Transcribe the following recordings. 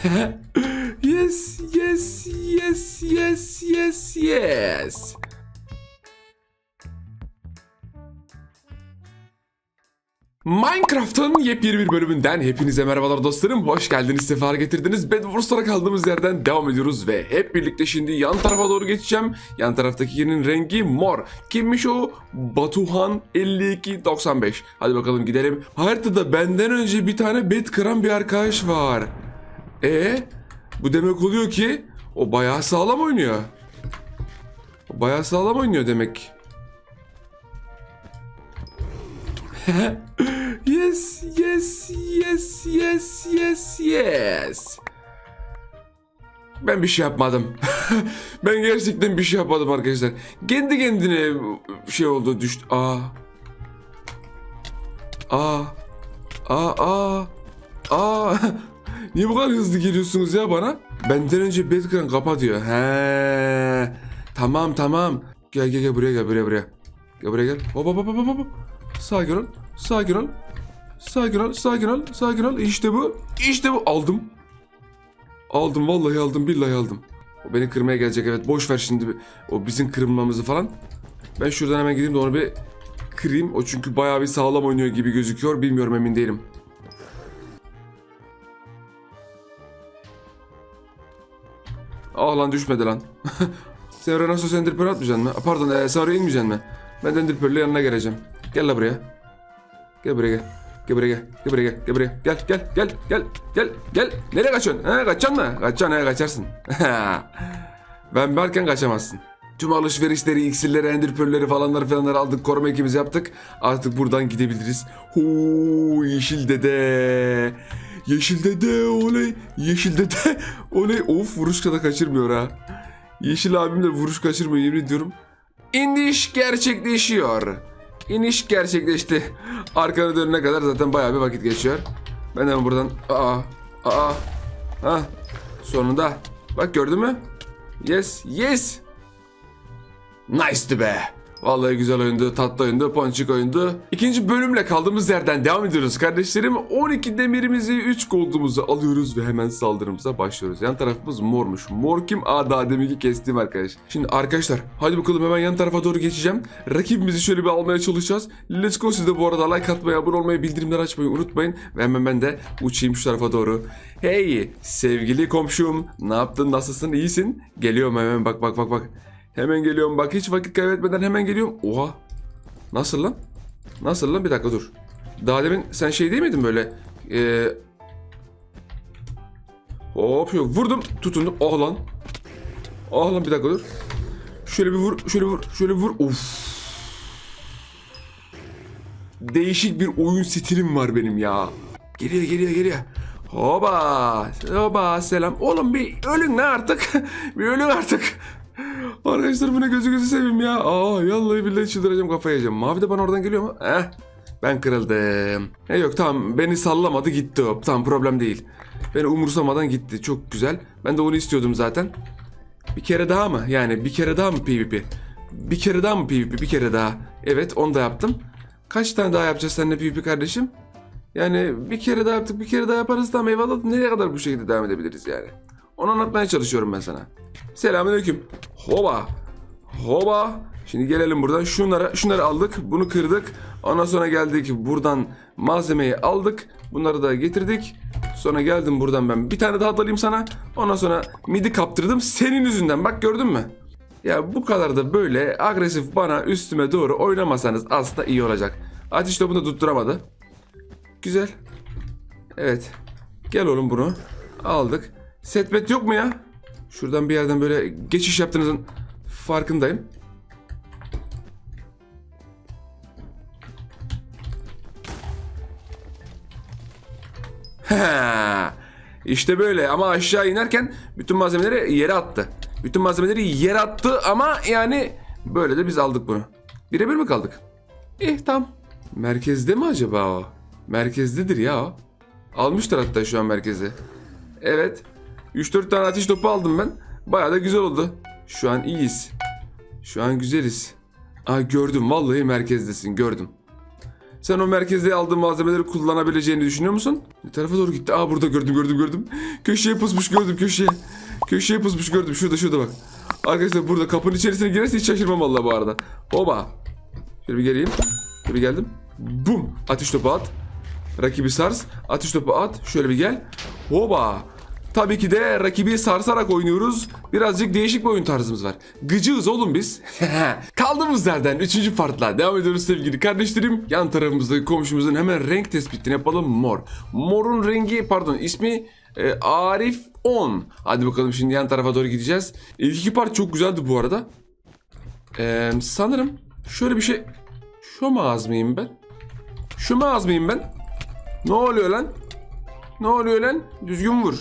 yes, yes, yes, yes, yes, yes. Minecraft'ın yepyeni bir bölümünden hepinize merhabalar dostlarım. Hoş geldiniz, sefa getirdiniz. Bedwars'lara kaldığımız yerden devam ediyoruz ve hep birlikte şimdi yan tarafa doğru geçeceğim. Yan taraftaki yerin rengi mor. Kimmiş o? Batuhan 5295. Hadi bakalım gidelim. Haritada benden önce bir tane bed kıran bir arkadaş var. E bu demek oluyor ki o bayağı sağlam oynuyor. O bayağı sağlam oynuyor demek. yes, yes, yes, yes, yes, yes. Ben bir şey yapmadım. ben gerçekten bir şey yapmadım arkadaşlar. Kendi kendine şey oldu düştü. Aa. Aa. Aa, aa. Aa. Niye bu kadar hızlı geliyorsunuz ya bana? Benden önce Bedkran kapa diyor. He. Tamam tamam. Gel gel gel buraya gel buraya buraya. Gel buraya gel. Hop hop hop hop hop. Sakin ol. Sakin ol. Sakin ol. Sakin ol. Sakin ol. İşte bu. İşte bu. Aldım. Aldım. Vallahi aldım. Billahi aldım. O beni kırmaya gelecek. Evet. Boş ver şimdi. O bizim kırmamızı falan. Ben şuradan hemen gideyim de onu bir kırayım. O çünkü bayağı bir sağlam oynuyor gibi gözüküyor. Bilmiyorum emin değilim. Aa lan düşmedi lan. sen nasıl sen Enderpearl atmayacaksın mı? Pardon sen oraya inmeyeceksin mi? Ben de yanına geleceğim. Gel la buraya. Gel buraya gel. Gel buraya gel. Gel buraya gel. Gel buraya. Gel gel gel gel gel gel. Nereye kaçıyorsun? Ha kaçacaksın mı? Kaçacaksın ha kaçarsın. ben varken kaçamazsın. Tüm alışverişleri, iksirleri, enderpearl'leri falanları falanları aldık. Koruma ekimizi yaptık. Artık buradan gidebiliriz. Huu yeşil dede. Yeşil dede oley. Yeşil dede oley. Of vuruş da kaçırmıyor ha. Yeşil abim de vuruş kaçırmıyor yemin ediyorum. İniş gerçekleşiyor. İniş gerçekleşti. Arkana dönene kadar zaten bayağı bir vakit geçiyor. Ben hemen buradan... Aa, aa, ha, sonunda. Bak gördün mü? Yes, yes. Nice'dı be. Vallahi güzel oyundu, tatlı oyundu, ponçik oyundu. İkinci bölümle kaldığımız yerden devam ediyoruz kardeşlerim. 12 demirimizi, 3 goldumuzu alıyoruz ve hemen saldırımıza başlıyoruz. Yan tarafımız mormuş. Mor kim? Aa daha deminki kestiğim arkadaş. Şimdi arkadaşlar hadi bakalım hemen yan tarafa doğru geçeceğim. Rakibimizi şöyle bir almaya çalışacağız. Let's go siz de bu arada like atmayı, abone olmayı, bildirimleri açmayı unutmayın. Ve hemen ben de uçayım şu tarafa doğru. Hey sevgili komşum ne yaptın nasılsın iyisin? Geliyorum hemen bak bak bak bak. Hemen geliyorum bak hiç vakit kaybetmeden hemen geliyorum. Oha. Nasıl lan? Nasıl lan? Bir dakika dur. Daha demin sen şey değil miydin böyle? Ee... Hop yok. Vurdum. Tutundum. Oh lan. Oh lan bir dakika dur. Şöyle bir vur. Şöyle vur. Şöyle vur. Of. Değişik bir oyun stilim var benim ya. Geliyor geliyor geliyor. Hoba. Hoba selam. Oğlum bir ölün ne artık? bir ölün artık. Arkadaşlar bu ne gözü gözü seveyim ya. Aa vallahi billahi çıldıracağım kafaya yiyeceğim. Mavi de bana oradan geliyor mu? Eh. Ben kırıldım. E yok tamam beni sallamadı gitti o. Tamam problem değil. Beni umursamadan gitti. Çok güzel. Ben de onu istiyordum zaten. Bir kere daha mı? Yani bir kere daha mı PvP? Bir kere daha mı PvP? Bir kere daha. Evet onu da yaptım. Kaç tane daha yapacağız seninle PvP kardeşim? Yani bir kere daha yaptık bir kere daha yaparız tamam eyvallah. Nereye kadar bu şekilde devam edebiliriz yani? Onu anlatmaya çalışıyorum ben sana. Selamünaleyküm. Hoba. Hoba. Şimdi gelelim buradan. Şunları, şunları aldık. Bunu kırdık. Ondan sonra geldik. Buradan malzemeyi aldık. Bunları da getirdik. Sonra geldim buradan ben. Bir tane daha dalayım sana. Ondan sonra midi kaptırdım. Senin yüzünden. Bak gördün mü? Ya bu kadar da böyle agresif bana üstüme doğru oynamasanız aslında iyi olacak. Ateş topunu tutturamadı. Güzel. Evet. Gel oğlum bunu. Aldık. Setbet yok mu ya? Şuradan bir yerden böyle geçiş yaptığınızın farkındayım. işte böyle ama aşağı inerken bütün malzemeleri yere attı. Bütün malzemeleri yere attı ama yani böyle de biz aldık bunu. Birebir mi kaldık? İh tamam. Merkezde mi acaba o? Merkezdedir ya o. Almışlar hatta şu an merkezi. Evet. 3-4 tane ateş topu aldım ben. Bayağı da güzel oldu. Şu an iyiyiz. Şu an güzeliz. Aa gördüm vallahi merkezdesin gördüm. Sen o merkezde aldığın malzemeleri kullanabileceğini düşünüyor musun? Ne tarafa doğru gitti? Aa burada gördüm gördüm gördüm. Köşeye pusmuş gördüm köşeye. Köşeye pusmuş gördüm. Şurada şurada bak. Arkadaşlar burada kapının içerisine girerse hiç şaşırmam vallahi bu arada. Oba. Şöyle bir geleyim. Şöyle geldim. Bum. Ateş topu at. Rakibi sars. Atış topu at. Şöyle bir gel. Hoba. Tabii ki de rakibi sarsarak oynuyoruz. Birazcık değişik bir oyun tarzımız var. Gıcığız oğlum biz. Kaldığımız yerden 3. partla devam ediyoruz sevgili kardeşlerim. Yan tarafımızdaki komşumuzun hemen renk tespitini yapalım. Mor. Morun rengi pardon ismi e, Arif 10. Hadi bakalım şimdi yan tarafa doğru gideceğiz. İlk iki part çok güzeldi bu arada. Ee, sanırım şöyle bir şey... Şu mu az mıyım ben? Şu mu az mıyım ben? Ne oluyor lan? Ne oluyor lan? Düzgün vur.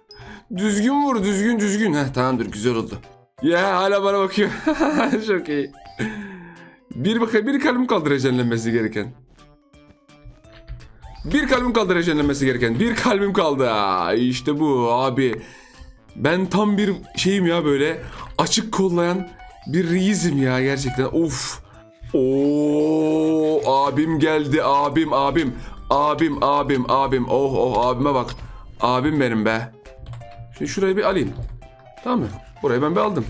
düzgün vur, düzgün düzgün. Heh, tamamdır, güzel oldu. Ya hala bana bakıyor. Çok iyi. Bir bakayım, bir kalbim kaldı rejenlenmesi gereken. Bir kalbim kaldı rejenlenmesi gereken. Bir kalbim kaldı. İşte bu abi. Ben tam bir şeyim ya böyle açık kollayan bir reisim ya gerçekten. Of. Oo abim geldi abim abim. Abim abim abim. Oh oh abime bak. Abim benim be. Şimdi şurayı bir alayım. Tamam mı? Burayı ben bir aldım.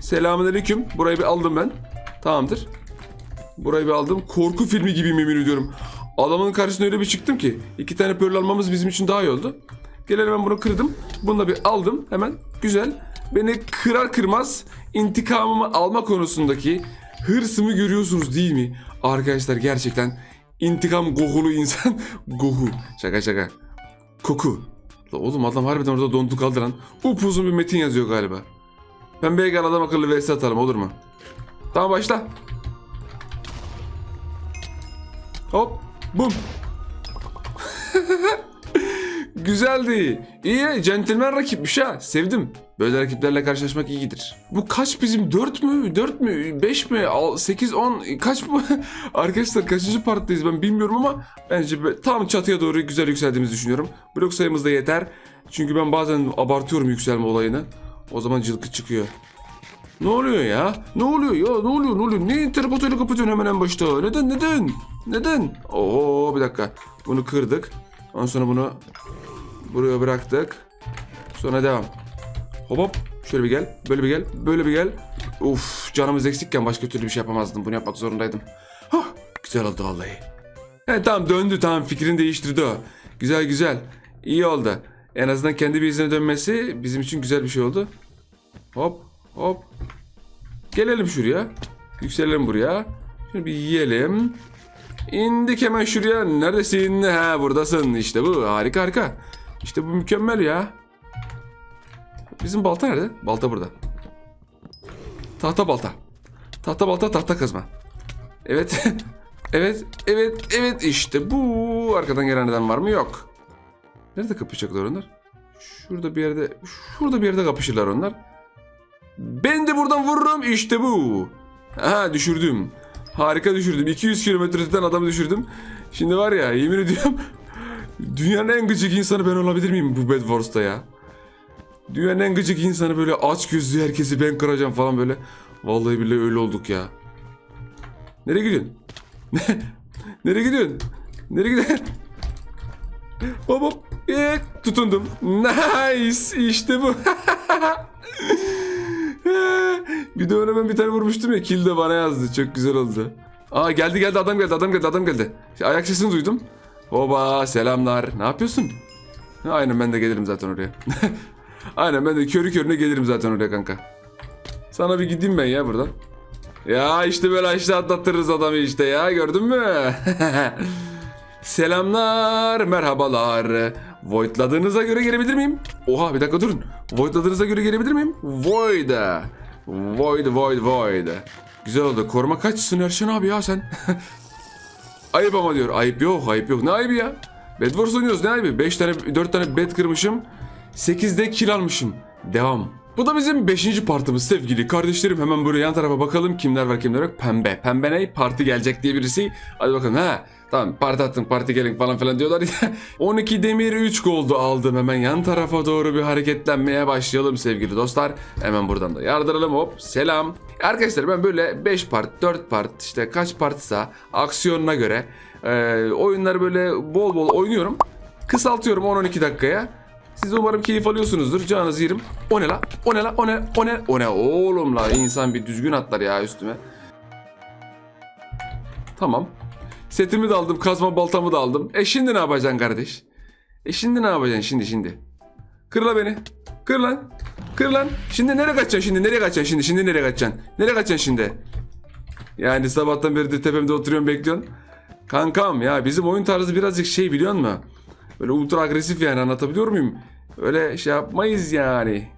Selamünaleyküm. Burayı bir aldım ben. Tamamdır. Burayı bir aldım. Korku filmi gibi yemin ediyorum. Adamın karşısına öyle bir çıktım ki. iki tane pearl almamız bizim için daha iyi oldu. Gelelim ben bunu kırdım. Bunu da bir aldım hemen. Güzel. Beni kırar kırmaz intikamımı alma konusundaki hırsımı görüyorsunuz değil mi? Arkadaşlar gerçekten intikam kokulu insan. Gohu. Şaka şaka. Koku. La oğlum adam harbiden orada dondu kaldıran upuzun bir metin yazıyor galiba. Ben Beygan adam akıllı vs atalım olur mu? Tamam başla. Hop. Bum. Güzeldi. İyi. Centilmen rakipmiş ha. Sevdim. Böyle rakiplerle karşılaşmak iyidir. Bu kaç bizim? 4 mü? 4 mü? 5 mi? 8, 10? Kaç bu? Arkadaşlar kaçıncı parttayız ben bilmiyorum ama bence be- tam çatıya doğru güzel yükseldiğimizi düşünüyorum. Blok sayımız da yeter. Çünkü ben bazen abartıyorum yükselme olayını. O zaman cılkı çıkıyor. Ne oluyor ya? Ne oluyor ya? Ne oluyor? Ne oluyor? Ne teleportuyla kapatıyorsun hemen en başta? Neden? Neden? Neden? Oo bir dakika. Bunu kırdık. Ondan sonra bunu buraya bıraktık. Sonra devam. Hop hop. Şöyle bir gel. Böyle bir gel. Böyle bir gel. Uf canımız eksikken başka türlü bir şey yapamazdım. Bunu yapmak zorundaydım. Hah güzel oldu vallahi. He tamam döndü tamam fikrini değiştirdi o. Güzel güzel. İyi oldu. En azından kendi bir izine dönmesi bizim için güzel bir şey oldu. Hop hop. Gelelim şuraya. Yükselelim buraya. Şunu bir yiyelim. İndik hemen şuraya. Neredesin? Ha buradasın. İşte bu. Harika harika. İşte bu mükemmel ya. Bizim balta nerede? Balta burada. Tahta balta. Tahta balta tahta kazma. Evet. evet. Evet. Evet. İşte bu. Arkadan gelen neden var mı? Yok. Nerede kapışacaklar onlar? Şurada bir yerde. Şurada bir yerde kapışırlar onlar. Ben de buradan vururum. İşte bu. Aha düşürdüm. Harika düşürdüm. 200 kilometreden adamı düşürdüm. Şimdi var ya yemin ediyorum. Dünyanın en gıcık insanı ben olabilir miyim bu Bed ya? Dünyanın en gıcık insanı böyle aç gözlü herkesi ben kıracağım falan böyle. Vallahi billahi öyle olduk ya. Nereye gidiyorsun? Nereye gidiyorsun? Nereye gidiyorsun? Hop hop. Ee, tutundum. Nice. İşte bu. bir de ona ben bir tane vurmuştum ya. Kill de bana yazdı. Çok güzel oldu. Aa geldi geldi adam geldi adam geldi adam geldi. Ayak sesini duydum. Hoba selamlar. Ne yapıyorsun? Aynen ben de gelirim zaten oraya. Aynen ben de körü körüne gelirim zaten oraya kanka. Sana bir gideyim ben ya buradan. Ya işte böyle aşağı atlattırırız adamı işte ya gördün mü? Selamlar, merhabalar. Voidladığınıza göre gelebilir miyim? Oha bir dakika durun. Voidladığınıza göre gelebilir miyim? Void. Void, void, void. Güzel oldu. Koruma kaçsın Erşen abi ya sen? ayıp ama diyor. Ayıp yok, ayıp yok. Ne ayıbı ya? Bed Wars oynuyoruz ne ayıbı? 5 tane, 4 tane bed kırmışım. 8'de kill almışım. Devam. Bu da bizim 5. partımız sevgili kardeşlerim. Hemen buraya yan tarafa bakalım kimler var kimler yok. Pembe. Pembe ne? Parti gelecek diye birisi. Hadi bakalım ha. Tamam parti attın parti gelin falan filan diyorlar ya. 12 demir 3 goldu aldım. Hemen yan tarafa doğru bir hareketlenmeye başlayalım sevgili dostlar. Hemen buradan da yardıralım hop selam. Arkadaşlar ben böyle 5 part, 4 part işte kaç partsa aksiyonuna göre e, oyunları böyle bol bol oynuyorum. Kısaltıyorum 10-12 dakikaya. Siz umarım keyif alıyorsunuzdur. Canınızı yerim. O ne la? O ne la? O ne? O ne? O ne? Oğlum la insan bir düzgün atlar ya üstüme. Tamam. Setimi de aldım, kazma baltamı da aldım. E şimdi ne yapacaksın kardeş? E şimdi ne yapacaksın şimdi şimdi? Kır la beni. Kır lan. Kır lan. Şimdi nereye kaçacaksın şimdi? Nereye kaçacaksın şimdi? Şimdi nereye kaçacaksın? Nereye kaçacaksın şimdi? Yani sabahtan beri de tepemde oturuyorsun bekliyorsun. Kankam ya bizim oyun tarzı birazcık şey biliyor musun? Böyle ultra agresif yani anlatabiliyor muyum? Öyle şey yapmayız yani.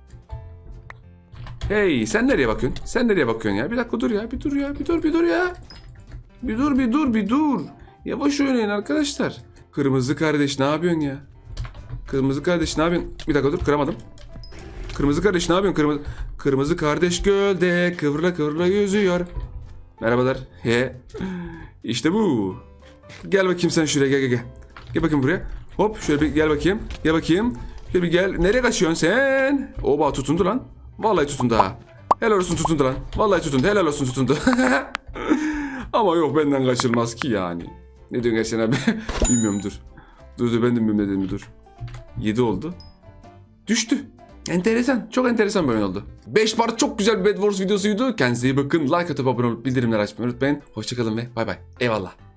Hey sen nereye bakıyorsun? Sen nereye bakıyorsun ya? Bir dakika dur ya. Bir dur ya. Bir dur bir dur ya. Bir dur bir dur bir dur. Yavaş oynayın arkadaşlar. Kırmızı kardeş ne yapıyorsun ya? Kırmızı kardeş ne yapıyorsun? Bir dakika dur kıramadım. Kırmızı kardeş ne yapıyorsun? Kırmızı, kırmızı kardeş gölde kıvrıla kıvrıla yüzüyor. Merhabalar. He. İşte bu. Gel bakayım sen şuraya gel gel gel. Gel bakayım buraya. Hop şöyle bir gel bakayım. Gel bakayım. Şöyle bir gel. Nereye kaçıyorsun sen? Oba tutundu lan. Vallahi tutundu ha. Helal olsun tutundu lan. Vallahi tutundu. Helal olsun tutundu. Ama yok benden kaçılmaz ki yani. Ne diyorsun Ersen abi? bilmiyorum dur. Dur dur ben de bilmiyorum ne dediğimi dur. 7 oldu. Düştü. Enteresan. Çok enteresan bir oyun oldu. 5 part çok güzel bir Bed Wars videosuydu. Kendinize iyi bakın. Like atıp abone olup bildirimleri açmayı unutmayın. Hoşçakalın ve bay bay. Eyvallah.